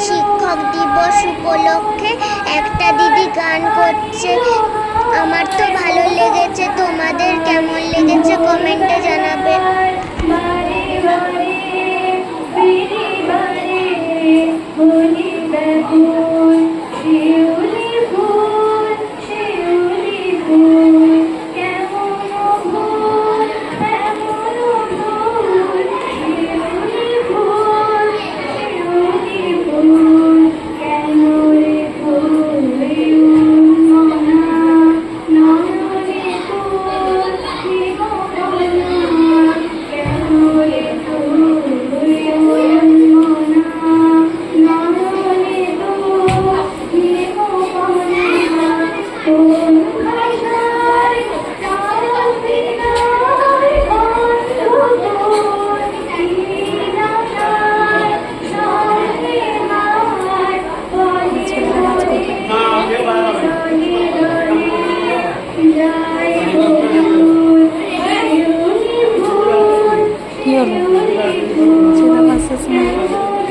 শিক্ষক দিবস উপলক্ষে একটা দিদি গান করছে আমার তো ভালো লেগেছে তোমাদের কেমন লেগেছে কমেন্টে জানাবে Thank you. to the.